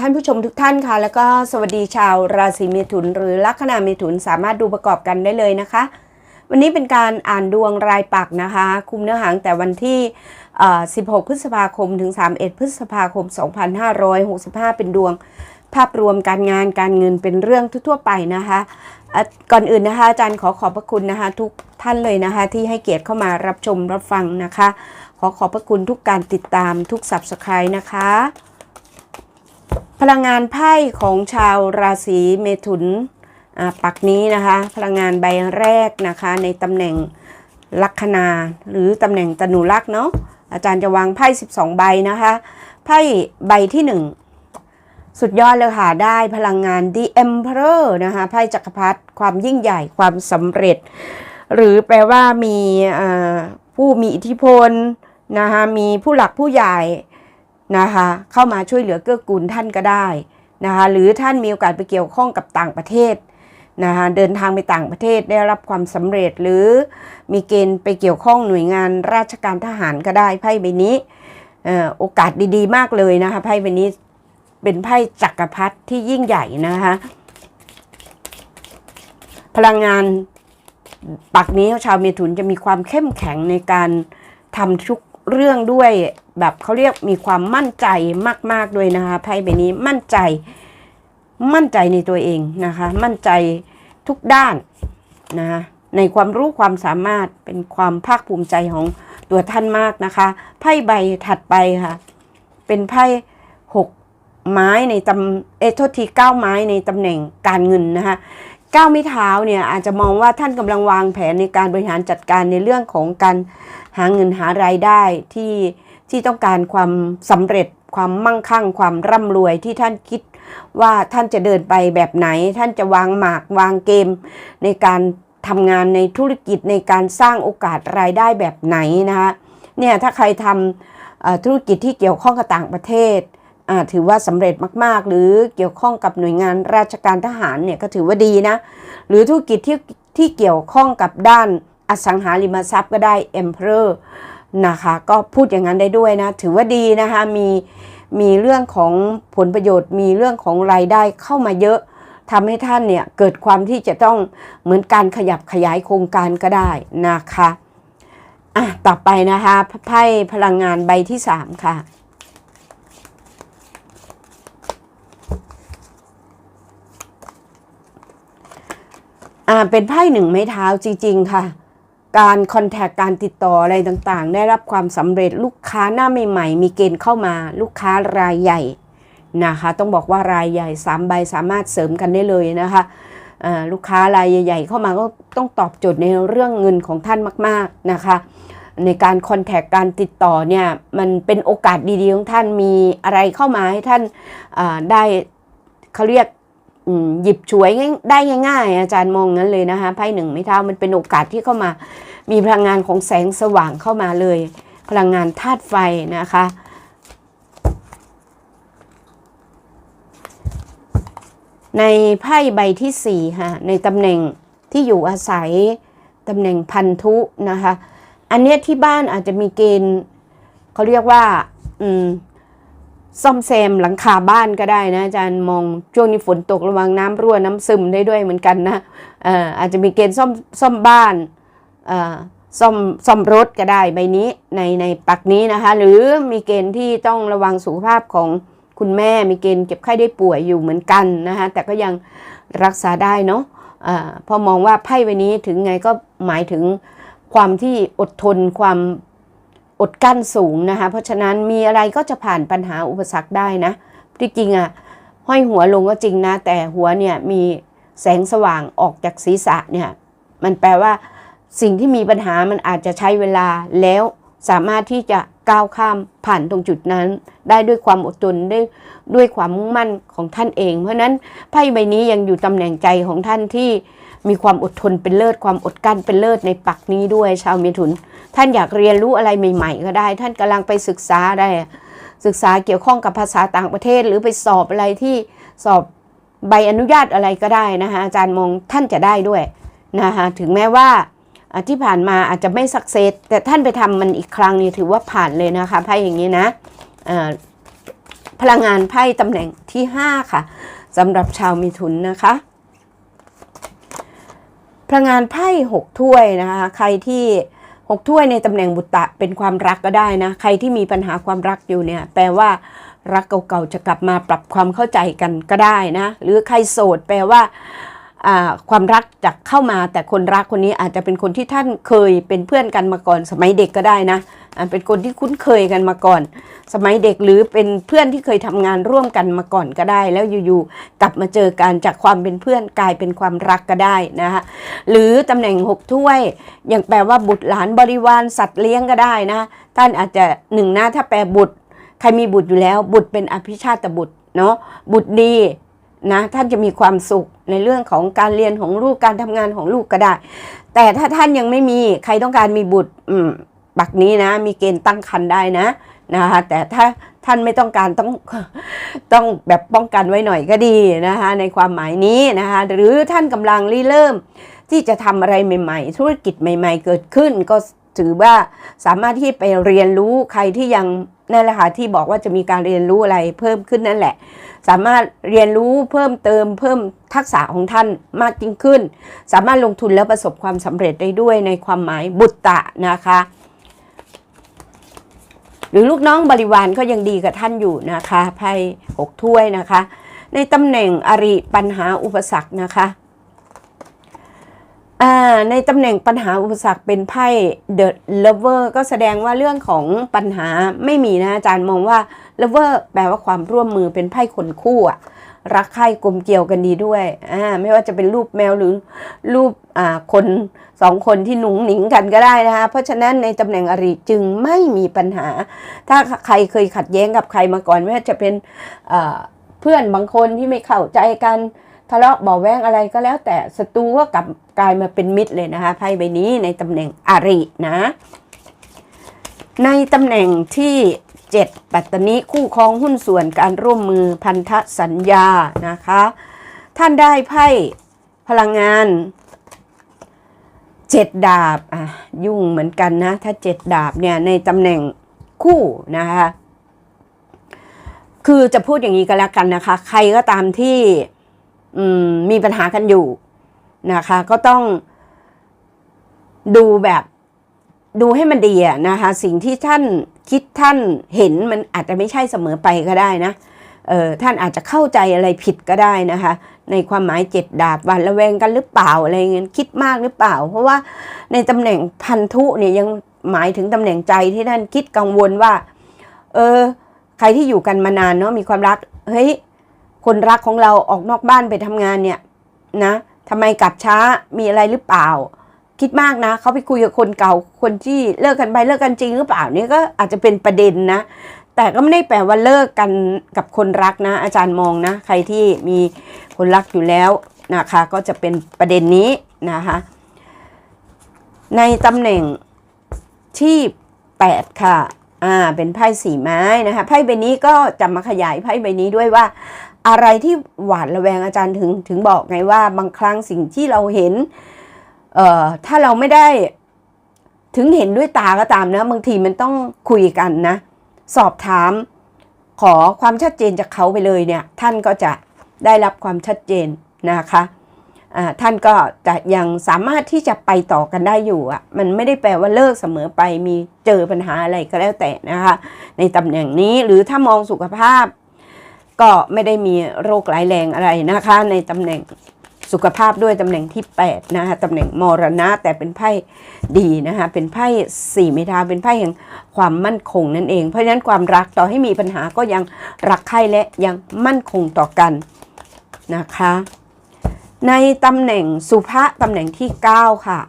ท่านผู้ชมทุกท่านค่ะ แล้วก็สวัสดีชาวราศีเมถุน หรือลัคนาเมถุนสามารถดูประกอบกันได้เลยนะคะ วันนี้เป็นการอ่านดวงรายปักนะคะ คุมเนื้อหางแต่วันที่ 16 พฤษภาคมถึง 31 พฤษภาคม 2565 เป็นดวงภาพรวมการงานการเงินเป็นเรื่องทั่วๆไปนะคะก่อนอื่นนะคะอาจารย์ขอขอบพระคุณนะคะ ทุกท่านเลยนะคะ ที่ให้เกียรติเข้ามารับชมรับฟังนะคะ ขอขอบพระคุณทุกการติดตามทุก subscribe นะคะ ลังงานไพ่ของชาวราศีเมถุนปักนี้นะคะ พลังงานใบแรกนะคะในตำแหน่งลัคนาหรือตำแหน่งตนุลักษ์เนาะอาจารย์จะวางไพ่ 12 ใบนะคะ ไพ่ใบที่ 1 สุดยอดเลยค่ะ ได้พลังงาน The Emperor นะคะ ไพ่จักรพรรดิความยิ่งใหญ่ความสำเร็จ หรือแปลว่ามีผู้มีอิทธิพลนะคะมีผู้หลักผู้ใหญ่ นะคะเข้ามาช่วยเหลือเกื้อกูลท่านก็ได้นะคะหรือท่านมีโอกาสไปเกี่ยวข้องกับต่างประเทศนะคะเดินทางไปต่างประเทศได้รับความสำเร็จหรือมีเกณฑ์ไปเกี่ยวข้องหน่วยงานราชการทหารก็ได้ไพ่ใบนี้โอกาสดีๆ มากเลยนะคะไพ่ใบนี้เป็นไพ่จักรพรรดิที่ยิ่งใหญ่นะคะพลังงานปักนี้ชาวเมถุนจะมีความเข้มแข็งในการทำทุกเรื่องด้วย แบบเขาเรียกมีความมั่นใจมากๆด้วยนะคะไพ่ใบนี้มั่นใจ มั่นใจในตัวเองนะคะ มั่นใจทุกด้านนะคะในความรู้ความสามารถเป็นความภาคภูมิใจของตัวท่านมากนะคะไพ่ใบถัดไปค่ะ เป็นไพ่หกไม้ในตำเอโทษทีเก้าไม้ในตำแหน่งการเงินนะคะเก้าไม้เท้าเนี่ยอาจจะมองว่าท่านกำลังวางแผนในการบริหารจัดการในเรื่องของการหาเงินหารายได้ที่ ที่ต้องการความสำเร็จความมั่งคั่งความร่ำรวยที่ท่านคิดว่าท่านจะเดินไปแบบไหน ท่านจะวางหมากวางเกม ในการทำงานในธุรกิจในการสร้างโอกาสรายได้แบบไหนนะคะเนี่ยถ้าใครทำธุรกิจที่เกี่ยวข้องกับต่างประเทศถือว่าสำเร็จมาก ๆ หรือเกี่ยวข้องกับหน่วยงานราชการทหารเนี่ยก็ถือว่าดีนะหรือธุรกิจที่ที่เกี่ยวข้องกับด้านอสังหาริมทรัพย์ก็ได้ Emperor นะคะ ก็พูดอย่างนั้นได้ด้วยนะ ถือว่าดีนะคะ มีมีเรื่องของผลประโยชน์ มีเรื่องของรายได้เข้ามาเยอะทำให้ท่านเนี่ยเกิดความที่จะต้องเหมือนการขยับขยายโครงการก็ได้นะคะอะต่อไปนะคะไพ่พลังงานใบที่3ค่ะอ่าเป็นไพ่หนึ่งไม้เท้าจริงๆค่ะ การคอนแทคการติดต่ออะไรต่างๆ ได้รับความสำเร็จลูกค้าหน้าใหม่ๆ มีเกณฑ์เข้ามาลูกค้ารายใหญ่นะคะต้องบอกว่ารายใหญ่สามใบสามารถเสริมกันได้เลยนะคะลูกค้ารายใหญ่ ๆ เข้ามาก็ต้องตอบโจทย์ในเรื่องเงินของท่านมาก ๆนะคะในการคอนแทคการติดต่อเนี่ยมันเป็นโอกาสดีๆของท่านมีอะไรเข้ามาให้ท่านได้เขาเรียก หยิบฉวยง่ายได้ง่ายๆ อาจารย์มองงั้นเลยนะคะไพ่หนึ่งไม่เท่ามันเป็นโอกาสที่เข้ามา มีพลังงานของแสงสว่างเข้ามาเลย พลังงานธาตุไฟนะคะในไพ่ใบที่สี่ค่ะ ในตำแหน่งที่อยู่อาศัยตำแหน่งพันธุนะคะ อันเนี้ยที่บ้านอาจจะมีเกณฑ์เขาเรียกว่า อืม ซ่อมแซมหลังคาบ้านก็ได้นะอาจารย์มองช่วงนี้ฝนตกระวังน้ำรั่วน้ำซึมได้ด้วยเหมือนกันนะเอ่ออาจจะมีเกณฑ์ซ่อมซ่อมบ้านเอ่อซ่อมซ่อมรถก็ได้ใบนี้ในในปักนี้นะคะ หรือมีเกณฑ์ที่ต้องระวังสุขภาพของคุณแม่มีเกณฑ์เจ็บไข้ได้ป่วยอยู่เหมือนกันนะคะแต่ก็ยังรักษาได้เนาะพอมองว่าไพ่ใบนี้ถึงไงก็หมายถึงความที่อดทนความ อดกั้นสูงนะคะ เพราะฉะนั้นมีอะไรก็จะผ่านปัญหาอุปสรรคได้นะที่จริงอะห้อยหัวลงก็จริงนะ แต่หัวเนี่ยมีแสงสว่างออกจากศีรษะเนี่ยมันแปลว่าสิ่งที่มีปัญหามันอาจจะใช้เวลาแล้วสามารถที่จะก้าวข้ามผ่านตรงจุดนั้น ได้ด้วยความอดทนได้ด้วยความมุ่งมั่นของท่านเอง เพราะฉะนั้นไพ่ใบนี้ยังอยู่ตำแหน่งใจของท่านที่ มีความอดทนเป็นเลิศความอดกั้นเป็นเลิศในปักนี้ด้วยชาวเมถุน ท่านอยากเรียนรู้อะไรใหม่ ๆ ก็ได้ ท่านกำลังไปศึกษาได้ศึกษาเกี่ยวข้องกับภาษาต่างประเทศ หรือไปสอบอะไรที่สอบใบอนุญาตอะไรก็ได้นะคะอาจารย์มองท่านจะได้ด้วยนะคะถึงแม้ว่าที่ผ่านมาอาจจะไม่สักเซสแต่ท่านไปทำมันอีกครั้งนี่ถือว่าผ่านเลยนะคะไพ่อย่างนี้นะพลังงานไพ่ตำแหน่งที่ 5 ค่ะสำหรับชาวมิถุนนะคะ พลังงานไพ่หกถ้วยนะคะ ใครที่หกถ้วยในตำแหน่งบุตตะเป็นความรักก็ได้นะ ใครที่มีปัญหาความรักอยู่เนี่ย แปลว่ารักเก่าๆจะกลับมาปรับความเข้าใจกันก็ได้นะ หรือใครโสดแปลว่าอ่า ความรักจะเข้ามาแต่คนรักคนนี้อาจจะเป็นคนที่ท่านเคยเป็นเพื่อนกันมาก่อน สมัยเด็กก็ได้นะเป็นคนที่คุ้นเคยกันมาก่อน สมัยเด็กหรือเป็นเพื่อนที่เคยทำงานร่วมกันมาก่อนก็ได้ แล้วอยู่ๆกลับมาเจอกันจากความเป็นเพื่อนกลายเป็นความรักก็ได้นะคะหรือตำแหน่งหกถ้วยอยังแปลว่าบุตรหลานบริวารสัตว์เลี้ยงก็ได้นะท่านอาจจะหนึ่งนะถ้าแปลบุตร ใครมีบุตรอยู่แล้ว บุตรเป็นอภิชาตบุตรเนาะบุตรดี นะท่านจะมีความสุขในเรื่องของการเรียนของลูกการทำงานของลูกก็ได้ แต่ถ้าท่านยังไม่มีใครต้องการมีบุตรอืมปักนี้นะ มีเกณฑ์ตั้งครรภ์ได้นะนะคะแต่ถ้าท่านไม่ต้องการต้องต้องแบบป้องกันไว้หน่อยก็ดีนะคะในความหมายนี้นะคะหรือท่านกำลังริเริ่ม ที่จะทำอะไรใหม่ ๆ ธุรกิจใหม่ ๆ เกิดขึ้นก็ ถือว่าสามารถที่ไปเรียนรู้ใครที่ยังนั่นแหละค่ะที่บอกว่าจะมีการเรียนรู้อะไรเพิ่มขึ้นนั่นแหละ สามารถเรียนรู้เพิ่มเติมเพิ่มทักษะของท่านมากยิ่งขึ้น สามารถลงทุนแล้วประสบความสำเร็จได้ด้วยในความหมายบุตตะนะคะ หรือลูกน้องบริวารก็ยังดีกับท่านอยู่นะคะไพ่หกถ้วยนะคะ ในตำแหน่งอริปัญหาอุปสรรคนะคะ ในตำแหน่งปัญหาอุปสรรคเป็นไพ่ The Lover ก็แสดงว่าเรื่องของปัญหาไม่มีนะอาจารย์มองว่า Lover แปลว่าความร่วมมือเป็นไพ่คนคู่อะรักใคร่กลมเกลียวกันดีด้วยอ่าไม่ว่าจะเป็นรูปแมวหรือรูปอ่าคนสองคนที่หนุงหนิงกันก็ได้นะคะ เพราะฉะนั้นในตำแหน่งอริจึงไม่มีปัญหา ถ้าใครเคยขัดแย้งกับใครมาก่อนไม่ว่าจะเป็นเพื่อนบางคนที่ไม่เข้าใจกัน ทะเลาะบาะแว้งอะไรก็แล้วแต่ศัตรูก็กลับกลายมาเป็นมิตรเลยนะคะไพ่ใบนี้ในตำแหน่งอรินะ ในตำแหน่งที่7ปัตตานีคู่ครองหุ้นส่วนการร่วมมือพันธสัญญานะคะ ท่านได้ไพ่พลังงานเจ็ดดาบอะยุ่งเหมือนกันนะ ถ้าเจ็ดดาบเนี่ยในตำแหน่งคู่นะคะคือจะพูดอย่างนี้ก็แล้วกันนะคะ ใครก็ตามที่ มมีปัญหากันอยู่นะคะ ก็ต้องดูแบบดูให้มันดีอะนะคะ สิ่งที่ท่านคิดท่านเห็นมันอาจจะไม่ใช่เสมอไปก็ได้นะเออท่านอาจจะเข้าใจอะไรผิดก็ได้นะคะ ในความหมายเจ็ดดาบวันระแวงกันหรือเปล่าอะไรเงี้ยคิดมากหรือเปล่า เพราะว่าในตำแหน่งพันธุเนี่ยยังหมายถึงตำแหน่งใจที่ท่านคิดกังวลว่า เออ ใครที่อยู่กันมานานเนาะมีความรักเฮ้ย คนรักของเราออกนอกบ้านไปทำงานเนี่ยนะทำไมกลับช้ามีอะไรหรือเปล่า คิดมากนะเขาไปคุยกับคนเก่าคนที่เลิกกันไปเลิกกันจริงหรือเปล่านี่ก็อาจจะเป็นประเด็นนะ แต่ก็ไม่ได้แปลว่าเลิกกันกับคนรักนะ อาจารย์มองนะ ใครที่มีคนรักอยู่แล้วนะคะก็จะเป็นประเด็นนี้นะคะในตำแหน่งที่ 8 ค่ะ อ่า เป็นไพ่สีไม้นะคะ ไพ่ใบนี้ก็จะมาขยายไพ่ใบนี้ด้วยว่า อะไรที่หวาดระแวงอาจารย์ถึงถึงบอกไงว่าบางครั้งสิ่งที่เราเห็น เอ่อถ้าเราไม่ได้ถึงเห็นด้วยตาก็ตามนะ บางทีมันต้องคุยกันนะ สอบถามขอความชัดเจนจากเขาไปเลยเนี่ย ท่านก็จะได้รับความชัดเจนนะคะท่านก็จะยังสามารถที่จะไปต่อกันได้อยู่อะมันไม่ได้แปลว่าเลิกเสมอไปมีเจอปัญหาอะไรก็แล้วแต่นะคะ ในตำแหน่งนี้หรือถ้ามองสุขภาพ ก็ไม่ได้มีโรคร้ายแรงอะไรนะคะ ในตำแหน่งสุขภาพด้วยตำแหน่งที่ 8 นะคะตำแหน่งมรณะแต่เป็นไพ่ดีนะคะเป็นไพ่สี่เมตาเป็นไพ่แห่งความมั่นคงนั่นเอง เพราะฉะนั้นความรักต่อให้มีปัญหาก็ยังรักใคร่และยังมั่นคงต่อกันนะคะ ในตำแหน่งสุภะตำแหน่งที่ 9 ค่ะ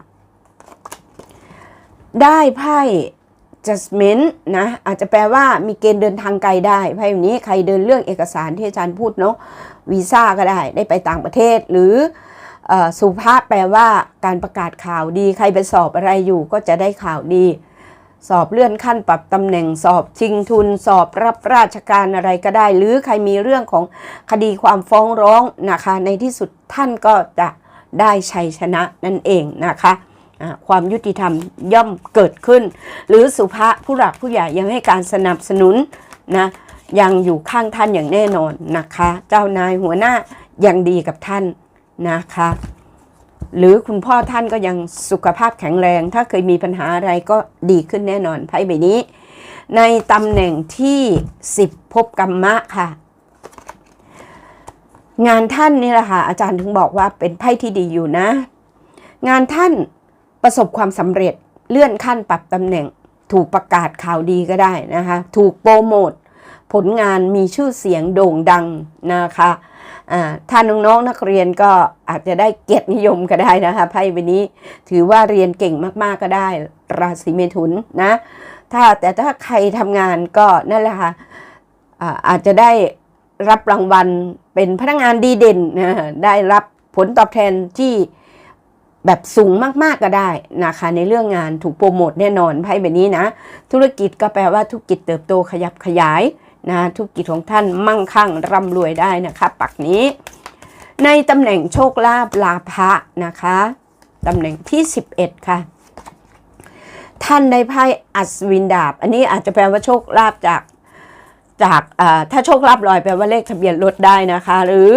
ได้ไพ่ judgment นะอาจจะแปลว่ามีเกณฑ์เดินทางไกลได้ไพ่แบบนี้ใครเดินเรื่องเอกสารที่อาจารย์พูดเนาะวีซ่าก็ได้ได้ไปต่างประเทศหรืออสุภาพแปลว่าการประกาศข่าวดี ใครไปสอบอะไรอยู่ก็จะได้ข่าวดี สอบเลื่อนขั้นปรับตำแหน่งสอบชิงทุน สอบรับราชการอะไรก็ได้ หรือใครมีเรื่องของคดีความฟ้องร้องนะคะ ในที่สุดท่านก็จะได้ชัยชนะนั่นเองนะคะ ความยุติธรรมย่อมเกิดขึ้น หรือสุภาผู้หลักผู้ใหญ่ยังให้การสนับสนุนนะยังอยู่ข้างท่านอย่างแน่นอนนะคะ เจ้านายหัวหน้ายังดีกับท่านนะคะ หรือคุณพ่อท่านก็ยังสุขภาพแข็งแรง ถ้าเคยมีปัญหาอะไรก็ดีขึ้นแน่นอนไพ่ใบนี้ ในตำแหน่งที่ 10 พบกรรมะค่ะ งานท่านนี่แหละค่ะอาจารย์ถึงบอกว่าเป็นไพ่ที่ดีอยู่นะ งานท่าน ประสบความสำเร็จเลื่อนขั้นปรับตำแหน่ง ถูกประกาศข่าวดีก็ได้นะคะ ถูกโปรโมทผลงานมีชื่อเสียงโด่งดังนะคะอ่าถ้าน้องๆนักเรียนก็อาจจะได้เกียรตินิยมก็ได้นะคะไพ่ใบนี้ถือว่าเรียนเก่งมากๆก็ได้ ราศีเมถุนนะถ้าแต่ถ้าใครทำงานก็นั่นแหละค่ะอ่าอาจจะได้รับรางวัลเป็นพนักงานดีเด่นนะได้รับผลตอบแทนที่ แบบสูงมากๆก็ได้นะคะ ในเรื่องงานถูกโปรโมทแน่นอนไพ่แบบนี้นะ ธุรกิจก็แปลว่าธุรกิจเติบโตขยับขยายนะธุรกิจของท่านมั่งคั่งร่ำรวยได้นะคะปักนี้ ในตำแหน่งโชคลาภลาภะนะคะตำแหน่งที่ 11 ค่ะ ท่านได้ไพ่อัศวินดาบ อันนี้อาจจะแปลว่าโชคลาภจากจากถ้าโชคลาภลอยแปลว่าเลขทะเบียนรถได้นะคะ หรือ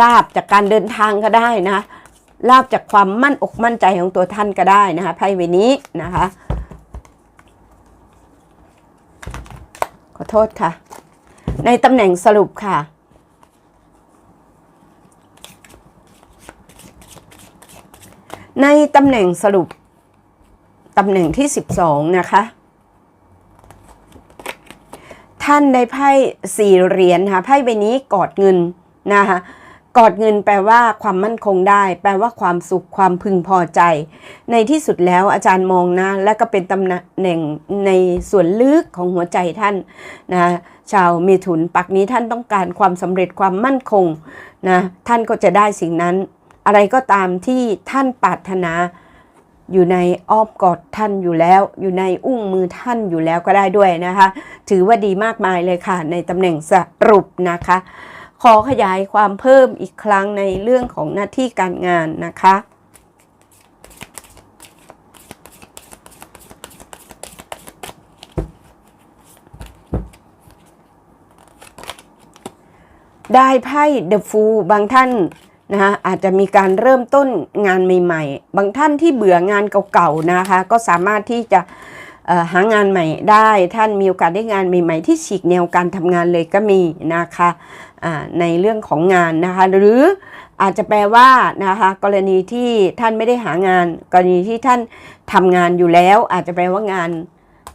ลาบจากการเดินทางก็ได้นะ ลาบจากความมั่นอกมั่นใจของตัวท่านก็ได้นะคะไพ่ใบนี้นะคะ ขอโทษค่ะ ในตำแหน่งสรุปค่ะ ในตำแหน่งสรุปตำแหน่งที่ 12 นะคะ ท่านได้ไพ่สี่เหรียญค่ะไพ่ใบนี้กอดเงินนะคะ กอดเงินแปลว่าความมั่นคงได้ แปลว่าความสุขความพึงพอใจ ในที่สุดแล้วอาจารย์มองนะ และก็เป็นตำแหน่งในส่วนลึกของหัวใจท่านนะชาวเมถุนปักนี้ท่านต้องการความสำเร็จความมั่นคงนะท่านก็จะได้สิ่งนั้น อะไรก็ตามที่ท่านปรารถนา อยู่ในอ้อมกอดท่านอยู่แล้ว อยู่ในอุ้งมือท่านอยู่แล้วก็ได้ด้วยนะคะ ถือว่าดีมากมายเลยค่ะ ในตำแหน่งสรุปนะคะ ขอขยายความเพิ่มอีกครั้งในเรื่องของหน้าที่การงานนะคะ ได้ไพ่เดอะฟูบางท่านนะคะอาจจะมีการเริ่มต้นงานใหม่ ๆ บางท่านที่เบื่องานเก่าๆนะคะ ก็สามารถที่จะหางานใหม่ได้ท่านมีโอกาสได้งานใหม่ ๆ ที่ฉีกแนวการทำงานเลยก็มีนะคะ ในเรื่องของงานนะคะ หรืออาจจะแปลว่านะคะกรณีที่ท่านไม่ได้หางาน กรณีที่ท่านทำงานอยู่แล้ว อาจจะแปลว่างาน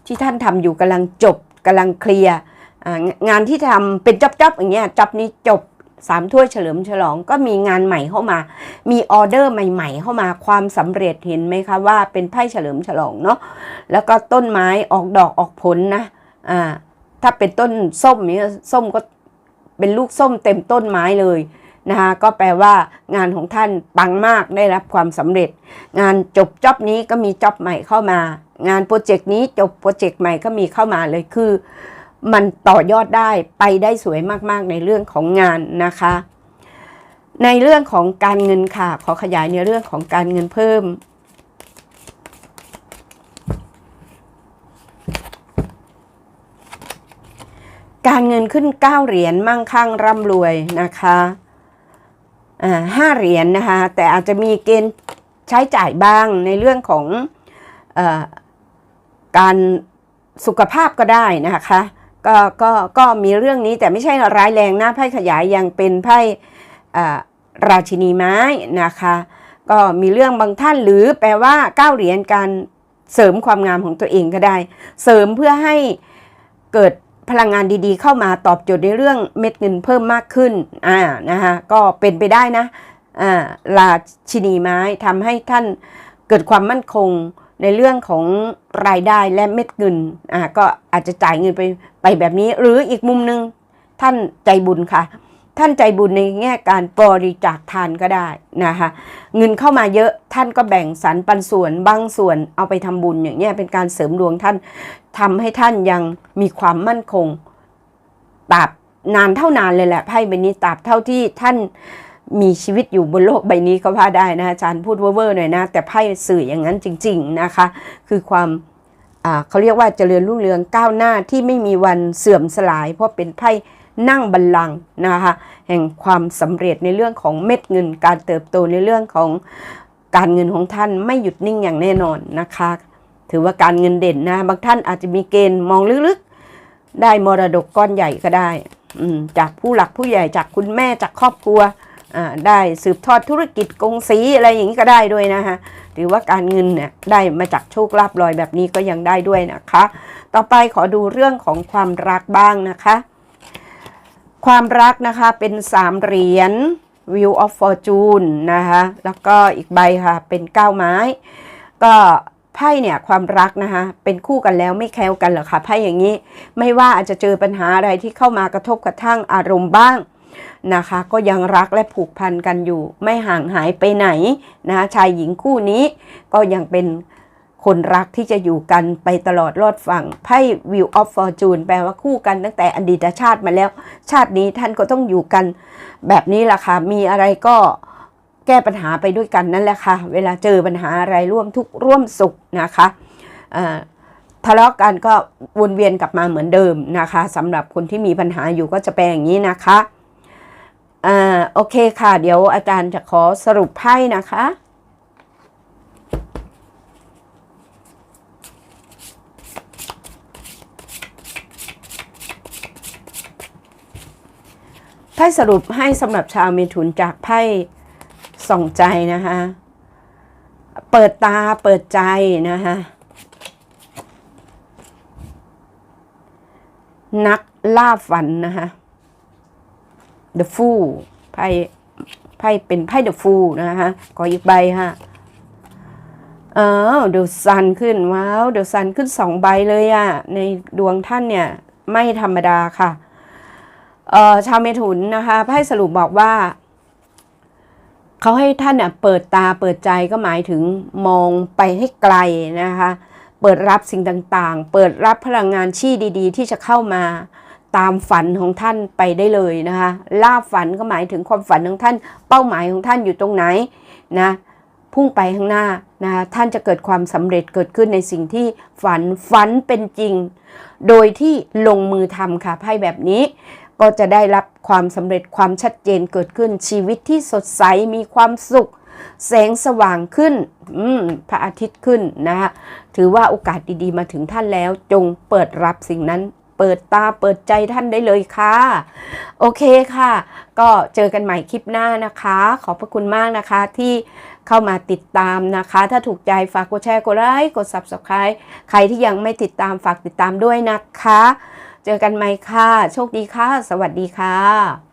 ที่ท่านทำอยู่กำลังจบกำลังเคลียร์งานที่ทำเป็นจ็อบๆอย่างเงี้ยจ็อบนี้จบสามถ้วยเฉลิมฉลองก็มีงานใหม่เข้ามา มีออเดอร์ใหม่ๆ เข้ามาความสำเร็จเห็นไหมคะว่าเป็นไพ่เฉลิมฉลองเนาะแล้วก็ต้นไม้ออกดอกออกผลนะอ่าถ้าเป็นต้นส้มเนี่ยส้มก็ เป็นลูกส้มเต็มต้นไม้เลยนะคะก็แปลว่างานของท่านปังมากได้รับความสำเร็จ งานจบจ็อบนี้ก็มีจ็อบใหม่เข้ามา งานโปรเจกต์นี้จบโปรเจกต์ใหม่ก็มีเข้ามาเลยคือ มันต่อยอดได้ไปได้สวยมากๆในเรื่องของงานนะคะ ในเรื่องของการเงินค่ะขอขยายในเรื่องของการเงินเพิ่ม การเงินขึ้น 9 เหรียญมั่งคั่งร่ำรวยนะคะอ่าห้าเหรียญนะคะแต่อาจจะมีเกณฑ์ใช้จ่ายบ้างในเรื่องของเออการสุขภาพก็ได้นะคะก็ก็ก็มีเรื่องนี้แต่ไม่ใช่ร้ายแรงนะไพ่ขยายยังเป็นไพ่อ่าราชินีไม้นะคะก็มีเรื่องบางท่านหรือแปลว่าเก้าเหรียญการเสริมความงามของตัวเองก็ได้ เสริมเพื่อให้เกิด พลังงานดีๆ เข้ามาตอบโจทย์ในเรื่องเม็ดเงินเพิ่มมากขึ้นอ่านะคะก็เป็นไปได้นะอ่าราชินีไม้ทำให้ท่านเกิดความมั่นคงในเรื่องของรายได้และเม็ดเงินอ่าก็อาจจะจ่ายเงินไปไปแบบนี้ หรืออีกมุมหนึ่งท่านใจบุญค่ะ ท่านใจบุญในแง่การบริจาคทานก็ได้นะคะเงินเข้ามาเยอะท่านก็แบ่งสรรปันส่วนบางส่วนเอาไปทำบุญอย่างเงี้ยเป็นการเสริมดวงท่านทำให้ท่านยังมีความมั่นคงตราบนานเท่านานเลยแหละไพ่ใบนี้ตราบเท่าที่ท่านมีชีวิตอยู่บนโลกใบนี้ก็ว่าได้นะอาจารย์พูดเว่อร์ๆหน่อยนะ แต่ไพ่สื่ออย่างนั้นจริง ๆนะคะ คือความเขาเรียกว่าเจริญรุ่งเรืองก้าวหน้าที่ไม่มีวันเสื่อมสลาย เพราะเป็นไพ่ นั่งบัลลังก์นะคะแห่งความสำเร็จในเรื่องของเม็ดเงิน การเติบโตในเรื่องของการเงินของท่านไม่หยุดนิ่งอย่างแน่นอนนะคะ ถือว่าการเงินเด่นนะบางท่านอาจจะมีเกณฑ์มองลึกๆ ได้มรดกก้อนใหญ่ก็ได้อืจากผู้หลักผู้ใหญ่จากคุณแม่จากครอบครัวได้สืบทอดธุรกิจกงสีอะไรอย่างนี้ก็ได้ด้วยนะคะหรือว่าการเงินเนี่ยได้มาจากโชคลาภลอยแบบนี้ก็ยังได้ด้วยนะคะ ต่อไปขอดูเรื่องของความรักบ้างนะคะ ความรักนะคะเป็นสามเหรียญ Wheel of Fortune นะคะแล้วก็อีกใบค่ะเป็นเก้าไม้ ก็ไพ่เนี่ยความรักนะคะเป็นคู่กันแล้วไม่แคล้วกันหรอคะไพ่อย่างนี้ไม่ว่าอาจจะเจอปัญหาอะไรที่เข้ามากระทบกระทั่งอารมณ์บ้างนะคะ ก็ยังรักและผูกพันกันอยู่ ไม่ห่างหายไปไหนนะคะชายหญิงคู่นี้ก็ยังเป็น คนรักที่จะอยู่กันไปตลอดรอดฝั่งไพ่ Wheel of Fortune แปลว่าคู่กันตั้งแต่อดีตชาติมาแล้ว ชาตินี้ท่านก็ต้องอยู่กัน แบบนี้แหละค่ะ มีอะไรก็แก้ปัญหาไปด้วยกันนั่นแหละค่ะ เวลาเจอปัญหาอะไรร่วมทุกข์ร่วมสุขนะคะทะเลาะกันก็วนเวียนกลับมาเหมือนเดิมนะคะสำหรับคนที่มีปัญหาอยู่ก็จะเป็นอย่างนี้นะคะอ่าโอเคค่ะ เดี๋ยวอาจารย์จะขอสรุปไพ่นะคะ ไพ่สรุปให้สำหรับชาวเมถุนจากไพ่ส่องใจนะคะเปิดตาเปิดใจนะคะนักล่าฝันนะคะ The Fool ไพ่ไพ่เป็นไพ่ The Fool นะคะก็อีกใบค่ะอ้าวเด e ะซันขึ้นว้าวเด e ะซันขึ้นสองใบเลยอะในดวงท่านเนี่ย ไม่ธรรมดาค่ะ ชาวเมถุนนะคะไพ่สรุปบอกว่าเขาให้ท่านเนี่ยเปิดตาเปิดใจก็หมายถึงมองไปให้ไกลนะคะ เปิดรับสิ่งต่างๆ เปิดรับพลังงานชี่ดี ๆ ที่จะเข้ามาตามฝันของท่านไปได้เลยนะคะล่าฝันก็หมายถึงความฝันของท่าน เป้าหมายของท่านอยู่ตรงไหนนะพุ่งไปข้างหน้านะคะท่านจะเกิดความสำเร็จเกิดขึ้นในสิ่งที่ฝันฝันเป็นจริง โดยที่ลงมือทำค่ะไพ่แบบนี้ ก็จะได้รับความสำเร็จความชัดเจนเกิดขึ้นชีวิตที่สดใสมีความสุข แสงสว่างขึ้นพระอาทิตย์ขึ้นนะคะถือว่าโอกาสดีๆ มาถึงท่านแล้ว จงเปิดรับสิ่งนั้นเปิดตาเปิดใจท่านได้เลยค่ะ โอเคค่ะ ก็เจอกันใหม่คลิปหน้านะคะ ขอบพระคุณมากนะคะที่ เข้ามาติดตามนะคะ ถ้าถูกใจฝากกดแชร์กดไลค์กด Subscribe ใครที่ยังไม่ติดตามฝากติดตามด้วยนะคะ เจอกันใหม่ค่ะ โชคดีค่ะ สวัสดีค่ะ